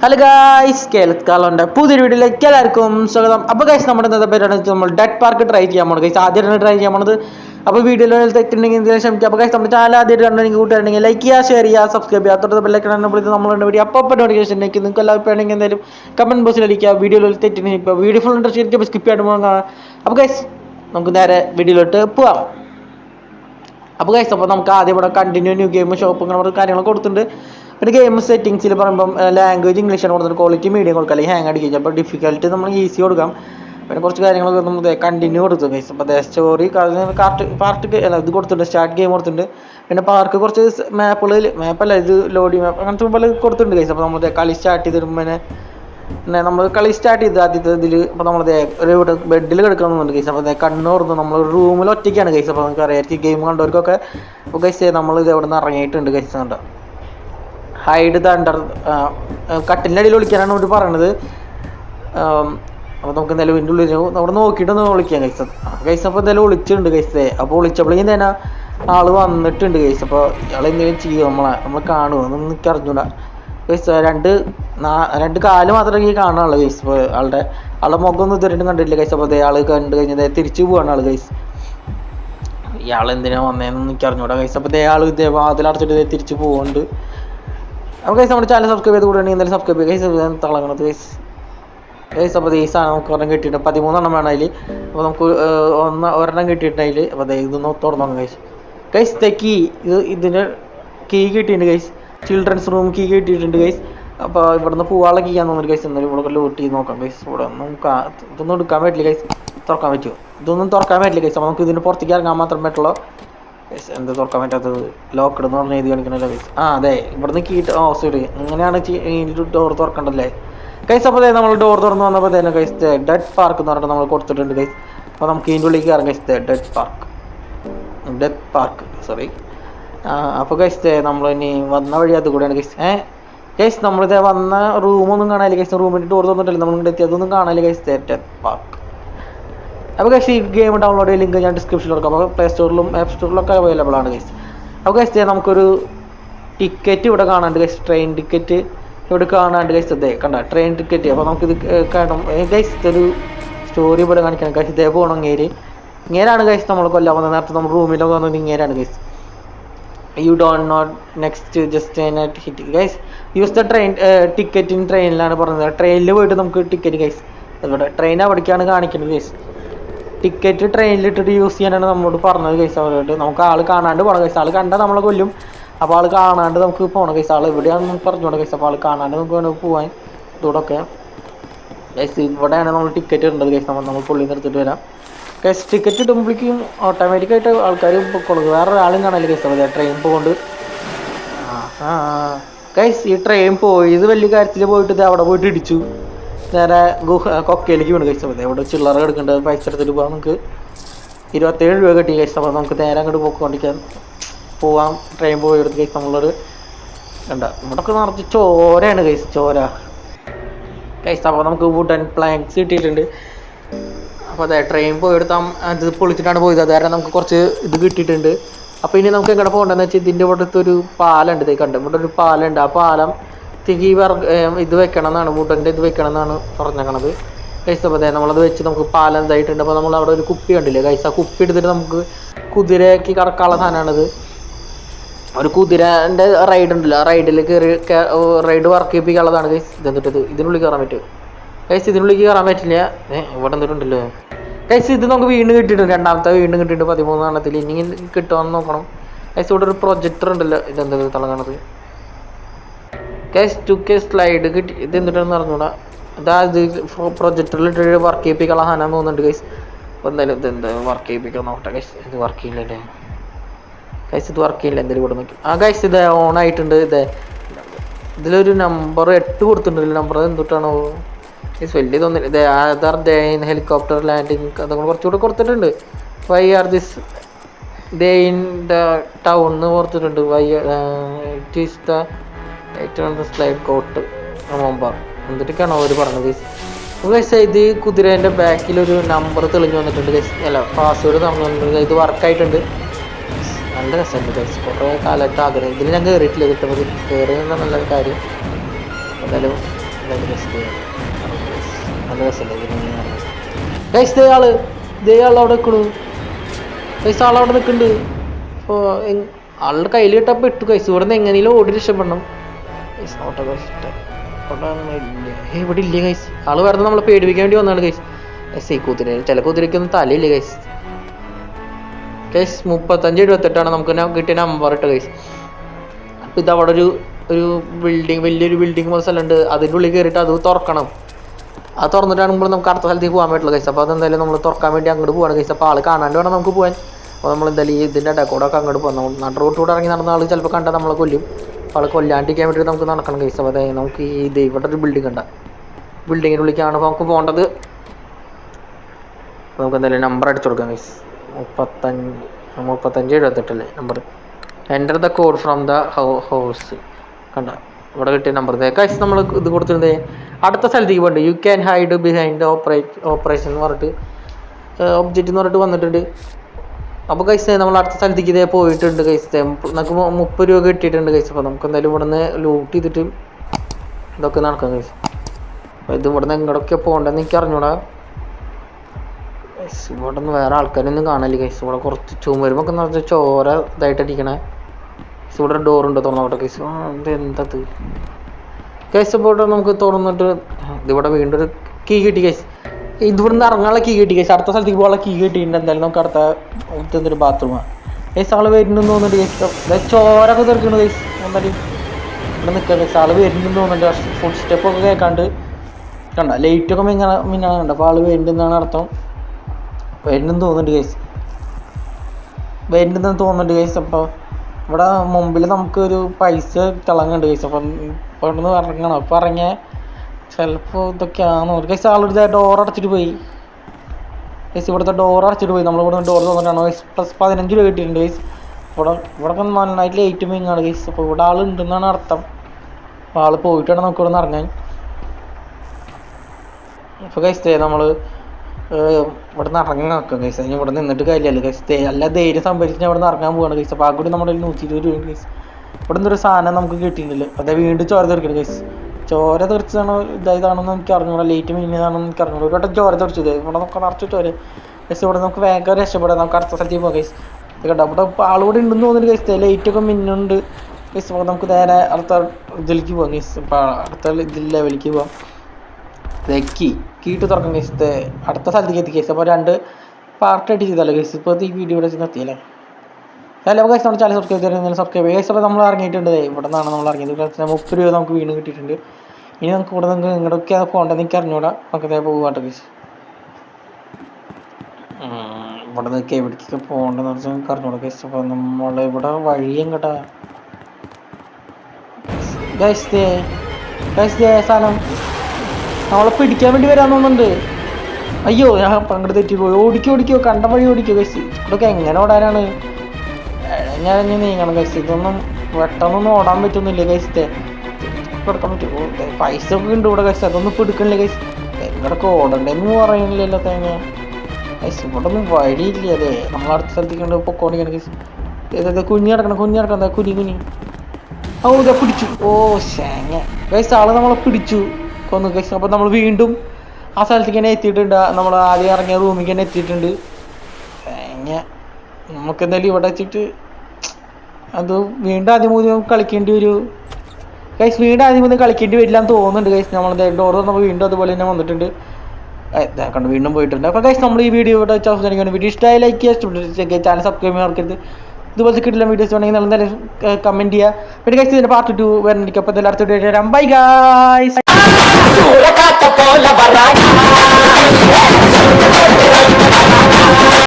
Hello guys കേൾക്കാറുണ്ട് പുതിയൊരു വീഡിയോയിലേക്ക് എല്ലാവർക്കും സ്വാഗതം. അപ്പോൾ ഗൈസ് നമ്മുടെ ഇന്നത്തെ പേരാണ് നമ്മൾ ഡെഡ് പാർക്ക് ട്രൈ ചെയ്യാൻ പോണത്. ഗൈസ് ആദ്യമായിട്ടാണ് ട്രൈ ചെയ്യാൻ പോകുന്നത് അപ്പോൾ വീഡിയോയിൽ തെറ്റുണ്ടെങ്കിൽ എന്തെങ്കിലും ക്ഷമിക്കുക അപ്പോൾ ഗൈസ് നമ്മുടെ ചാനൽ ആദ്യമായിട്ട് കണ്ടെങ്കിൽ കൂട്ടുകാരുണ്ടെങ്കിൽ ലൈക്ക് ചെയ്യുക ഷെയർ ചെയ്യുക സബ്സ്ക്രൈബ് ചെയ്യുക. തൊട്ട് ബെല്ലൈക്കൺ നമ്മൾ നമ്മളുടെ വീഡിയോ അപ്പോൾ നോട്ടിഫിക്കേഷൻ എനിക്ക് നിങ്ങൾക്ക് എല്ലാവർക്കും വേണമെങ്കിൽ എന്തെങ്കിലും കമന്റ് ബോക്സിൽ അടിക്കുക. വീഡിയോയിൽ തെറ്റുണ്ടെങ്കിൽ ഇപ്പോൾ വീഡിയോ ഫുൾ ഇൻട്രസ്റ്റ് ചെയ്തിട്ട് സ്കിപ്പ് ചെയ്യാൻ പോകാൻ അപ്പോൾ ഗൈസ് നമുക്ക് നേരെ വീഡിയോയിലോട്ട് പോവാം. അപ്പോൾ ഗൈസ് അപ്പോൾ നമുക്ക് ആദ്യം ഇവിടെ കണ്ടിന്യൂ ന്യൂ ഗെയിം ഷോപ്പ് അങ്ങനെ കാര്യങ്ങളൊക്കെ കൊടുത്തിട്ടുണ്ട്. പിന്നെ ഗെയിം സെറ്റിങ്സിൽ പറയുമ്പം ലാംഗ്വേജ് ഇംഗ്ലീഷാണ് കൊടുത്തിട്ട് ക്വാളിറ്റി മീഡിയം കൊടുക്കുക. അല്ലെങ്കിൽ ഹാങ് അടിക്കുക. അപ്പോൾ ഡിഫിക്കൽട്ട് നമ്മൾ ഈസി കൊടുക്കാം. പിന്നെ കുറച്ച് കാര്യങ്ങളൊക്കെ നമ്മൾ കണ്ടിന്യൂ കൊടുത്തു. ഗൈസ് അപ്പോൾ സ്റ്റോറി കാർട്ട് പാർട്ട് അല്ല ഇത് കൊടുത്തിട്ടുണ്ട്. സ്റ്റാർട്ട് ഗെയിം കൊടുത്തിട്ടുണ്ട്. പിന്നെ പാർക്ക് കുറച്ച് മാപ്പുകൾ മാപ്പല്ല ഇത് ലോഡി മാപ്പ് അങ്ങനത്തെ പോലെ കൊടുത്തിട്ടുണ്ട് ഗൈസ് അപ്പോൾ നമ്മൾ കളി സ്റ്റാർട്ട് ചെയ്ത് പിന്നെ നമ്മൾ കളി സ്റ്റാർട്ട് ചെയ്ത് ആദ്യത്തെ ഇതിൽ അപ്പോൾ നമ്മൾ ഒരു ഇവിടെ ബെഡിൽ കിടക്കണമെന്നുണ്ട് ഗൈസ് അപ്പോൾ കണ്ണ് തുറന്ന്. നമ്മൾ റൂമിൽ ഒറ്റയ്ക്കാണ് ഗൈസ് അപ്പോൾ നമുക്ക് അറിയാം ഗെയിം കണ്ടവർക്കൊക്കെ ഗൈസ് നമ്മൾ ഇത് അവിടെ നിന്ന് ഇറങ്ങിയിട്ടുണ്ട് ഗൈസ് കണ്ടോ? ഹൈഡ് ദ അണ്ടർ കട്ടിന്റെ അടിയിൽ ഒളിക്കാനാണ് അവർ പറയണത്. അപ്പോൾ നമുക്ക് എന്തായാലും ഇതിന്റെ ഉള്ളിൽ അവിടെ നോക്കിയിട്ട് ഒന്ന് വിളിക്കാം ഗൈസ് അപ്പോൾ എന്തായാലും ഒളിച്ചിട്ടുണ്ട് കൈസേ അപ്പോൾ വിളിച്ചപ്പോഴേക്കും തന്നെ ആൾ വന്നിട്ടുണ്ട് കൈസ് അപ്പോൾ ഇയാൾ എന്തെങ്കിലും ചെയ്യും നമ്മളെ നമ്മൾ കാണുമോ അതൊന്നും എനിക്ക് അറിഞ്ഞൂടാ. കൈസ് രണ്ട് രണ്ട് കാൽ മാത്രമേ ഈ കാണാനുള്ളൂ കൈസ് ഇപ്പോൾ ആളുടെ ആളുടെ മുഖം ഒന്നും ഇതുവരെയും കണ്ടിട്ടില്ല കൈസ് അപ്പോൾ അതേ ആൾ കണ്ടു കഴിഞ്ഞാൽ തിരിച്ചു പോവാണ് ആൾ കൈസ് ഇയാൾ എന്തിനാ വന്നതെന്ന് എനിക്ക് അറിഞ്ഞൂടാ കൈസ് അപ്പോൾ ഇതേ ആൾ ഇതേ വാതിലടച്ചിട്ട് തിരിച്ചു പോകുന്നുണ്ട് അപ്പോൾ ഗൈസ് നമ്മുടെ ചാനൽ സബ്സ്ക്രൈബ് ചെയ്ത് കൂടെ എന്തായാലും സബ്സ്ക്രൈബ് ഗൈസ് തിളങ്ങണത് ഗൈസ് ഗൈസ് അപ്പോൾ ഈ സാധനം നമുക്ക് ഒരെണ്ണം കിട്ടിയിട്ടുണ്ട്. പതിമൂന്നെണ്ണം വേണം അതിൽ അപ്പോൾ നമുക്ക് ഒന്ന് ഒരെണ്ണം കിട്ടിയിട്ടുണ്ട് അതിൽ അപ്പോൾ ദേ ഇതൊന്ന് തുറന്നു ഗൈസ് ഗൈസ് തെക്കി ഇത് ഇതിന്റെ കീ കിട്ടിയിട്ടുണ്ട് ഗൈസ് ചിൽഡ്രൻസ് റൂം കീ കിട്ടിയിട്ടുണ്ട് ഗൈസ് അപ്പോൾ ഇവിടുന്ന് പോവാനുള്ള കീ ആണെന്ന് തോന്നുന്നു ഗൈസ് എന്നാലും ഇവിടെ ലൂട്ട് ചെയ്ത് നോക്കാം ഗൈസ് ഇവിടെ നമുക്ക് ഇതൊന്നും എടുക്കാൻ പറ്റില്ല ഗൈസ് തുറക്കാൻ പറ്റുമോ? ഇതൊന്നും തുറക്കാൻ പറ്റില്ല ഗൈസ് അപ്പോൾ നമുക്ക് ഇതിന് പുറത്തേക്ക് ഇറങ്ങാൻ മാത്രം പറ്റുള്ളൂ. എന്താ തുറക്കാൻ പറ്റാത്തത് ലോക്കഡ് എന്ന് പറഞ്ഞ് എഴുതി കാണിക്കണല്ലോ ഗൈസ് ആ അതെ ഇവിടുന്ന് കീട്ട് ഓ സോറി ഇങ്ങനെയാണ് ഡോർ തുറക്കണ്ടല്ലേ? ഗൈസ് അപ്പോൾ നമ്മൾ ഡോർ തുറന്ന് വന്നപ്പോൾ തന്നെ ഗൈസ് ഡെഡ് പാർക്ക് എന്ന് പറഞ്ഞിട്ട് നമ്മൾ കൊടുത്തിട്ടുണ്ട് ഗൈസ് അപ്പോൾ നമുക്ക് ഇതിന്റെ ഉള്ളിൽ കയറാം guys dead park dead park sorry അപ്പോൾ ഗൈസ് നമ്മൾ ഇനി വന്ന വഴി അത് കൂടെയാണ് ഗൈസ് ഏ? ഗൈസ് നമ്മളിത് വന്ന റൂമൊന്നും കാണാനില്ല ഗൈസ് റൂമിന്റെ ഡോർ തുറന്നിട്ടില്ല നമ്മൾ ഇങ്ങോട്ട് എത്തി അതൊന്നും കാണാനില്ല ഗൈസ് ഡെഡ് പാർക്ക് അപ്പോൾ ഗൈസ് ഈ ഗെയിം ഡൗൺലോഡ് ചെയ്യാൻ ലിങ്ക് ഞാൻ ഡിസ്ക്രിപ്ഷനിൽ കൊടുക്കാം. അപ്പോൾ പ്ലേ സ്റ്റോറിലും ആപ്പ് സ്റ്റോറിലും ഒക്കെ അവൈലബിൾ ആണ് ഗൈസ് അപ്പോൾ ഗൈസ് നമുക്കൊരു ടിക്കറ്റ് ഇവിടെ കാണാണ്ട് ഗൈസ് ട്രെയിൻ ടിക്കറ്റ് ഇവിടെ കാണാണ്ട് ഗൈസ് അതെ കണ്ട ട്രെയിൻ ടിക്കറ്റ് അപ്പോൾ നമുക്കിത് കാണാം ഗൈസ് ഇതൊരു സ്റ്റോറി ഇവിടെ കാണിക്കണം ഗൈസ് ഇതേ പോകണം ഇങ്ങേര്. ഇങ്ങേരാണ് ഗൈസ് നമ്മൾ കൊല്ലാൻ വന്നത്. നേരത്തെ നമ്മൾ റൂമിലൊക്കെ വന്നത് ഇങ്ങേരാണ് guys you don't not next just night hit guys use the train ticket in ട്രെയിനിലാണ് പറഞ്ഞത്. ട്രെയിനിൽ പോയിട്ട് നമുക്ക് ടിക്കറ്റ് ഗൈസ് അതുകൊണ്ട് ട്രെയിൻ അവിടേക്കാണ് കാണിക്കുന്നത് ഗൈസ് ടിക്കറ്റ് ട്രെയിനിൽ ഇട്ടിട്ട് യൂസ് ചെയ്യാനാണ് നമ്മളോട് പറഞ്ഞത് കേസ് അവരോട് നമുക്ക് ആൾ കാണാണ്ട് പോകണം കേസ് ആൾ കണ്ടാൽ നമ്മളെ കൊല്ലും. അപ്പോൾ ആൾ കാണാണ്ട് നമുക്ക് പോകണം കേസ് ആൾ എവിടെയാണെന്ന് പറഞ്ഞോണം കേസ് അപ്പോൾ ആൾ കാണാണ്ട് നമുക്ക് വേണമെങ്കിൽ പോവാൻ. ഇതോടൊക്കെ. കേസ് ഇവിടെയാണ് നമ്മൾ ടിക്കറ്റ് ഇടേണ്ടത് കേസ് നമ്മൾ നമ്മൾ പുള്ളി നിർത്തിട്ട് വരാം. കേസ് ടിക്കറ്റ് ഇടുമ്പോഴേക്കും ഓട്ടോമാറ്റിക്കായിട്ട് ആൾക്കാർ പൊക്കോളും വേറെ ഒരാളും കാണില്ല കേസ് അതെ ട്രെയിൻ പോകൊണ്ട് ആ ഗൈസ് ഈ ട്രെയിൻ പോയി. പോയത് വലിയ കാര്യത്തിൽ പോയിട്ട് ദേ അവിടെ പോയിട്ട് ഇടിച്ചു. നേരെ ഗുഹ കൊക്കയിലേക്ക് വീണ് കഴിച്ചാൽ മതി. അവിടെ ചില്ലറ എടുക്കേണ്ടത് പൈസ എടുത്തിട്ട് പോകാം നമുക്ക് ഇരുപത്തേഴ് രൂപ കിട്ടി കഴിച്ചാൽ മതി. നമുക്ക് നേരെ അങ്ങോട്ട് പോയിക്കൊണ്ടിരിക്കാൻ പോവാം. ട്രെയിൻ പോയി എടുത്ത് കഴിച്ച് നമ്മളൊരു കണ്ട ഇവിടൊക്കെ നിറച്ച് ചോരയാണ് കഴിച്ച് ചോര. കഴിച്ച് അപ്പോൾ നമുക്ക് വുഡൻ പ്ലാങ്ക്സ് കിട്ടിയിട്ടുണ്ട്. അപ്പോൾ അതെ ട്രെയിൻ പോയി എടുത്താൽ അത് പൊളിച്ചിട്ടാണ് പോയത്. അത് കാരണം നമുക്ക് കുറച്ച് ഇത് കിട്ടിയിട്ടുണ്ട്. അപ്പോൾ ഇനി നമുക്ക് എങ്ങനെ പോകേണ്ടതെന്ന് വെച്ചാൽ ഇതിന്റെ ഇവിടുത്തെ ഒരു പാലമുണ്ട് ഇതേ കണ്ട്? ഇവിടെ ഒരു പാലമുണ്ട് ആ പാലം തികി വർഗ ഇത് വെക്കണം എന്നാണ് വുഡന്റെ ഇത് വെക്കണം എന്നാണ് പറഞ്ഞേക്കണത് കൈസ അപ്പോൾ നമ്മളത് വെച്ച് നമുക്ക് പാലം ഇതായിട്ടുണ്ട് അപ്പോൾ നമ്മൾ അവിടെ ഒരു കുപ്പി കണ്ടില്ലേ? കൈസ ആ കുപ്പി എടുത്തിട്ട് നമുക്ക് കുതിരയ്ക്ക് കറക്കാനുള്ള സാധനമാണിത്. ഒരു കുതിരന്റെ റൈഡ് ഉണ്ടല്ലോ. ആ റൈഡിൽ കയറി റൈഡ് വർക്ക് ചെയ്യിപ്പിക്കാനുള്ളതാണ് ഗൈസ്. ഇത് എന്നിട്ട് ഇത്? ഇതിനുള്ളിൽ കയറാൻ പറ്റും ഗൈസ് ഇതിനുള്ളിൽ കയറാൻ പറ്റില്ല. ഇവിടെ എന്തിട്ടുണ്ടല്ലോ ഗൈസ് ഇത് നമുക്ക് വീണ്ടും കിട്ടിയിട്ടുണ്ട്. രണ്ടാമത്തെ വീണ്ടും കിട്ടിയിട്ടുണ്ട് പതിമൂന്നാണത്തിൽ ഇനി കിട്ടുമെന്ന് നോക്കണം. ഗൈസ് ഇവിടെ ഒരു പ്രൊജക്ടർ ഉണ്ടല്ലോ. ഇതെന്താ ഇത് തിളങ്ങണത് ഗൈസ് ടു കെ സ്ലൈഡ് കിട്ടി. ഇത് എന്നിട്ടാണെന്ന് അറിഞ്ഞൂടാ? ഇത് പ്രൊജക്ടറിൽ ഇട്ടിട്ട് വർക്ക് ചെയ്യിപ്പിക്കാനുള്ള സാധനം തോന്നുന്നുണ്ട് കേസ് അപ്പോൾ എന്തായാലും ഇത് എന്താ വർക്ക് ചെയ്യിപ്പിക്കാൻ നോക്കട്ടെ കേസ് ഇത് വർക്ക് ചെയ്യില്ലല്ലേ? കൈസ് ഇത് വർക്ക് ചെയ്യില്ല. എന്തെങ്കിലും ഇവിടെ നോക്കി. ആ കൈസ് ഇത് ഓൺ ആയിട്ടുണ്ട്. ഇത് ഇതിലൊരു നമ്പർ എട്ട് കൊടുത്തിട്ടുണ്ട്. നമ്പർ എന്തുട്ടാണോ? ഗൈസ് വലിയ തോന്നില്ല ഇത് ആധാർ ഇൻ ഹെലികോപ്റ്റർ ലാൻഡിങ് അതുകൊണ്ട് കുറച്ചുകൂടെ കൊടുത്തിട്ടുണ്ട്. Why are this they in the town എന്ന് കൊടുത്തിട്ടുണ്ട്. വൈ ഇറ്റ് ഈസ് ദ ഏറ്റവും സ്ലൈഡ് കോട്ട് മുമ്പാർ എന്തൊക്കെയാണോ അവർ പറഞ്ഞത് ഗൈസ് ഇത് കുതിരേന്റെ ബാക്കിൽ ഒരു നമ്പർ തെളിഞ്ഞു വന്നിട്ടുണ്ട് ഗൈസ് അല്ല പാസ്വേഡ് തന്നു ഇത് വർക്കായിട്ടുണ്ട് നല്ല രസമുണ്ട് ഗൈസ് കുറേ കാലമായിട്ട് ആഗ്രഹം. ഇതിൽ ഞാൻ കയറിയിട്ടില്ല കിട്ടുന്നത്. കയറി നല്ല കാര്യം. എന്തായാലും guys, ദേ. നല്ല രസമുണ്ട്. ഗൈസ് ദേ ആൾ ദേ നിൽക്കണു ഗൈസ് ആളവിടെ നിൽക്കുന്നുണ്ട് ആളുടെ കയ്യിൽ കിട്ടപ്പോൾ പെട്ടു ഗൈസ് ഇവിടെ നിന്ന് എങ്ങനെയും ഓടി രക്ഷപ്പെടണം. ഗൈസ് ഓട്ടോ ഇവിടെ ഇല്ല. ഗൈസ് ആൾ വെറുതെ നമ്മളെ പേടിപ്പിക്കാൻ വേണ്ടി വന്നാണ് ഗൈസ് ഗൈസ് ഈ കുതിര ചില കുതിരയ്ക്കൊന്നും തലയില്ല ഗൈസ് ഗൈസ് മുപ്പത്തഞ്ച് എഴുപത്തെട്ടാണ് നമുക്ക് കിട്ടിയ നമ്പർ ഇട്ട് ഗൈസ് അപ്പം ഇത് അവിടെ ഒരു ഒരു ബിൽഡിംഗ് വലിയൊരു ബിൽഡിംഗ് പോലെ സ്ഥലമുണ്ട്. അതിന്റെ ഉള്ളിൽ കയറിയിട്ട് അത് തുറക്കണം. അത് തുറന്നിട്ടാണെങ്കിൽ നമുക്ക് അടുത്ത സ്ഥലത്തേക്ക് പോകാൻ പറ്റുള്ളൂ ഗൈസ് അപ്പോൾ അതെന്തായാലും നമ്മൾ തുറക്കാൻ വേണ്ടി അങ്ങോട്ട് പോകണം ഗൈസ് അപ്പോൾ ആൾ കാണാണ്ട് വേണം നമുക്ക് പോകാൻ അപ്പോൾ നമ്മൾ എന്തായാലും ഇതിന്റെ ഡെക്കോഡൊക്കെ അങ്ങോട്ട് പോകാം നമ്മൾ നട റോട്ടിലൂടെ ഇറങ്ങി നടന്ന ആൾ ചിലപ്പോൾ കണ്ടാൽ നമ്മളെ കൊല്ലും. ആൾ കൊല്ലാണ്ടിരിക്കാൻ വേണ്ടി നമുക്ക് നടക്കണം അപ്പോൾ അതായത് നമുക്ക് ഈ ഇവിടെ ഒരു ബിൽഡിംഗ് ഉണ്ട്. ബിൽഡിങ്ങിന്റെ ഉള്ളിലേക്കാണ് നമുക്ക് പോകേണ്ടത്. നമുക്ക് എന്തായാലും നമ്പർ അടിച്ചു കൊടുക്കാം ഗൈസ് മുപ്പത്തഞ്ച് മുപ്പത്തഞ്ച് എഴുപത്തെട്ടല്ലേ number enter the code from the house കണ്ട ഇവിടെ കിട്ടിയ നമ്പർ ഗൈസ് നമ്മൾ ഇത് കൊടുത്തിരുന്നത് അടുത്ത സ്ഥലത്തേക്ക് പോകണ്ട്. You can hide behind operate operation എന്ന് പറഞ്ഞിട്ട് ഒബ്ജക്റ്റ് എന്ന് പറഞ്ഞിട്ട് വന്നിട്ടുണ്ട്. അപ്പോൾ കൈസ് നമ്മൾ അടുത്ത സ്ഥലത്തേക്ക് ഇതേ പോയിട്ടുണ്ട് കൈസ് നമുക്ക് മുപ്പത് രൂപ കിട്ടിയിട്ടുണ്ട് കൈസ് അപ്പോൾ നമുക്ക് എന്തായാലും ഇവിടെ നിന്ന് ലൂട്ട് ചെയ്തിട്ട് ഇതൊക്കെ നടക്കാം കൈസ് അപ്പോൾ ഇത് ഇവിടെ നിന്ന് എങ്ങോട്ടൊക്കെ പോകണ്ടെന്ന് എനിക്ക് അറിഞ്ഞൂടാ. ഇവിടെ നിന്ന് വേറെ ആൾക്കാരൊന്നും കാണില്ല കൈസ് ഇവിടെ കുറച്ച് ചുമരുമൊക്കെ നിറച്ച് ചോര ഇതായിട്ട് അടിക്കണേ. ഇവിടെ ഡോറുണ്ട് തുറന്നോട്ടെ കൈസ് ഇത് എന്തത് കേസ് പോയിട്ട് നമുക്ക് തുറന്നിട്ട് ഇതിവിടെ വീണ്ടും ഒരു കീ കിട്ടി കേസ് ഇവിടുന്ന് ഇറങ്ങാനുള്ള കീ കിട്ടി. അടുത്ത സ്ഥലത്തേക്ക് പോകാനുള്ള കീ കിട്ടിയിട്ടുണ്ട്. എന്തായാലും നമുക്ക് അടുത്ത എന്തൊരു ബാത്റൂമാണ് കേസ് ആൾ വരുന്നു തോന്നുന്നുണ്ട് കേസ് ചോരൊക്കെ തീർക്കുന്നു കേസ് എന്തായാലും ഇവിടെ നിൽക്കുക കേസ് ആൾ വരുന്നെന്ന് തോന്നുന്നുണ്ട്. ഫുൾ സ്റ്റെപ്പൊക്കെ കേൾക്കാണ്ട്. കണ്ട? ലൈറ്റൊക്കെ മിങ്ങനെ മിന്നാണ് കണ്ട? അപ്പോൾ ആൾ വരുന്നുണ്ടെന്നാണ് അർത്ഥം. വരുന്നെന്ന് തോന്നുന്നുണ്ട് കേസ് വരുന്നുണ്ടെന്ന് തോന്നുന്നുണ്ട് കേസ് അപ്പോൾ ഇവിടെ മുമ്പിൽ നമുക്കൊരു പൈസ തിളങ്ങുന്നുണ്ട് കേസ് അപ്പം ഇവിടുന്ന് ഇറങ്ങണം. അപ്പോൾ ഇറങ്ങിയ ചിലപ്പോൾ ഇതൊക്കെയാണോ. ഒരു കേസ് ആളൊരു ഡോർ അടച്ചിട്ട് പോയി. കേസ് ഇവിടുത്തെ ഡോർ അടച്ചിട്ട് പോയി. നമ്മൾ നിന്ന് ഡോർ തോന്നിട്ടാണ് ഗൈസ് പ്ലസ് പതിനഞ്ച് രൂപ കിട്ടിയിട്ടുണ്ട് കേസ് ഇവിടെ ഇവിടെ ഒക്കെ നന്നായിട്ട് ലേറ്റ് മിങ്ങാണ് കേസ് അപ്പോൾ ഇവിടെ ആളുണ്ടെന്നാണ് അർത്ഥം. അപ്പോൾ ആൾ പോയിട്ടാണ് നമുക്ക് ഇവിടെ നിന്ന് ഇറങ്ങാൻ അപ്പോൾ കേസ് നമ്മൾ ഇവിടെ നിന്ന് ഇറങ്ങാൻ നോക്കാം കേസ് അതിന് ഇവിടെ നിന്നിട്ട് കാര്യമല്ല കേസ് എല്ലാ ധൈര്യം സംഭരിച്ച് ഇവിടെ നിന്ന് ഇറങ്ങാൻ പോവാണ് കേസ് അപ്പോൾ ആ കൂടി നമ്മുടെ നൂറ്റി ഇരുപത് രൂപ കേസ് ഇവിടെ നിന്നൊരു സാധനം നമുക്ക് കിട്ടിയിട്ടില്ല അതേ വീണ്ടും ചോര തീർക്കണം കേസ് ചോര തെറിച്ചതാണോ ഇതായതാണെന്ന് എനിക്ക് അറിഞ്ഞൂടാ. ലേറ്റ് മീനിയതാണെന്ന് എനിക്ക് അറിഞ്ഞൂടാ. ഒരു വട്ടം ചോര തെറിച്ചത് ഇവിടെ നമുക്ക് നിറച്ച് ചോര. കേസ് ഇവിടെ നമുക്ക് വേഗം രക്ഷപ്പെടാം. നമുക്ക് അടുത്ത സ്ഥലത്തേക്ക് പോകാം ഗൈസ് കണ്ടോ? ഇവിടെ ആളുകൂടെ ഉണ്ടെന്ന് തോന്നുന്നു ഗൈസ് ലൈറ്റൊക്കെ മിന്നുണ്ട് ഗൈസ് അപ്പോൾ നമുക്ക് നേരെ അടുത്ത ഇതിലേക്ക് പോകാം ഗൈസ് ഇപ്പോൾ അടുത്ത ഇതിൽ ലെവലിലേക്ക് പോകാം. കീ കീട്ട് തുറക്കാം ഗൈസ് അടുത്ത സ്ഥലത്തേക്ക് എത്തി ഗൈസ് അപ്പോൾ രണ്ട് പാർട്ട് ആയിട്ട് ചെയ്തല്ലോ കേസ് ഇപ്പോൾ ഈ വീഡിയോ ഇവിടെ നിർത്തിയല്ലേ? ഹലോ ഗൈസ് നമ്മുടെ ചാനൽ സബ്സ്ക്രൈബ് ചെയ്തിരുന്നു സബ്സ്ക്രൈബ് ഗൈസ് അപ്പോൾ നമ്മൾ ഇറങ്ങിയിട്ടുണ്ട് ഇവിടെ നിന്നാണ് നമ്മൾ ഇറങ്ങിയത്. മുപ്പത് രൂപ നമുക്ക് വീണ് കിട്ടിയിട്ടുണ്ട്. ഇനി നമുക്ക് ഇവിടെ നിങ്ങൾക്ക് ഇങ്ങോട്ടൊക്കെ പോകേണ്ടത് എനിക്ക് അറിഞ്ഞൂടാ. നമുക്ക് ഇതേ പോകാട്ടോ ഗൈസ് ഇവിടെ നിൽക്കുക എവിടേക്കൊക്കെ പോകണ്ടെന്ന് വെച്ചാൽ നമുക്ക് അറിഞ്ഞൂടാ ഗൈസ് അപ്പോൾ നമ്മൾ ഇവിടെ വഴിയും കേട്ടാ ഗൈസ് ഗൈസ് ദേ സാധനം. നമ്മളെ പിടിക്കാൻ വേണ്ടി വരാൻ തോന്നുന്നുണ്ട്. അയ്യോ ഞാൻ പങ്കെടുത്ത് തെറ്റി പോയി ഓടിക്കോ ഓടിക്കോ. കണ്ട വഴി ഓടിക്കോ ഗൈസ് ഇവിടെയൊക്കെ എങ്ങനെ ഓടാനാണ്? ഞാൻ ഇനി നീങ്ങണം ഗൈസ് ഇതൊന്നും പെട്ടെന്നൊന്നും ഓടാൻ പറ്റുന്നില്ല ഗൈസ് കൊടുക്കാൻ പറ്റുമോ പൈസ ഒക്കെ ഉണ്ട് ഇവിടെ ഗൈസ് അതൊന്നും ഇപ്പം എടുക്കണില്ല ഗൈസ് എങ്ങടൊക്കെ ഓടണ്ടെന്ന് പറയണില്ലല്ലോ തേങ്ങ. ഗൈസ് ഇവിടെ ഒന്നും വഴിയില്ല. അതെ നമ്മൾ അടുത്ത സ്ഥലത്തേക്ക് കൊണ്ട് പൊക്കോണ്ടിരിക്കണം ഗൈസ് ഏതത് കുഞ്ഞി കിടക്കണം കുഞ്ഞി കിടക്കണം. കുഞ്ഞി കുഞ്ഞി. ഓ ഇതാ പിടിച്ചു. ഓ ശേങ്ങ. ഗൈസ് ആൾ നമ്മളെ പിടിച്ചു. കൊന്നു ഗൈസ് അപ്പോൾ നമ്മൾ വീണ്ടും ആ സ്ഥലത്തേക്ക് തന്നെ എത്തിയിട്ടുണ്ട്. നമ്മൾ ആദ്യം ഇറങ്ങിയ റൂമിക്ക് തന്നെ എത്തിയിട്ടുണ്ട്. തേങ്ങ നമുക്ക് എന്തായാലും ഇവിടെ വെച്ചിട്ട് അത് വീണ്ടും ആദ്യം മുതൽ കളിക്കേണ്ടി വരൂ. ഗൈസ് വീണ്ടും ആദ്യം മുതൽ കളിക്കേണ്ടി വരില്ല എന്ന് തോന്നുന്നുണ്ട് ഗൈസ് നമ്മൾ ഡോർ നമ്മൾ വീണ്ടും അതുപോലെ തന്നെ വന്നിട്ടുണ്ട്. കണ്ട് വീണ്ടും പോയിട്ടുണ്ട്. അപ്പോൾ ഗൈസ് നമ്മൾ ഈ വീഡിയോ ഇവിടെ വെച്ച് അവസാനിക്കുകയാണ്. വീഡിയോ ഇഷ്ടമായി ലൈക്ക് ചെയ്യുക ചാനൽ സബ്സ്ക്രൈബ് ചെയ്യാൻ മറക്കരുത്. ഇതുപോലത്തെ കിട്ടില്ല വീഡിയോസ് വേണമെങ്കിൽ നല്ല എന്തായാലും കമന്റ് ചെയ്യുക. പിന്നെ ഗൈസ് ഇതിന്റെ പാർട്ട് ടു വരുന്നിരിക്കും അപ്പോൾ അടുത്ത വീഡിയോ വരാം. ബൈ വരാൻ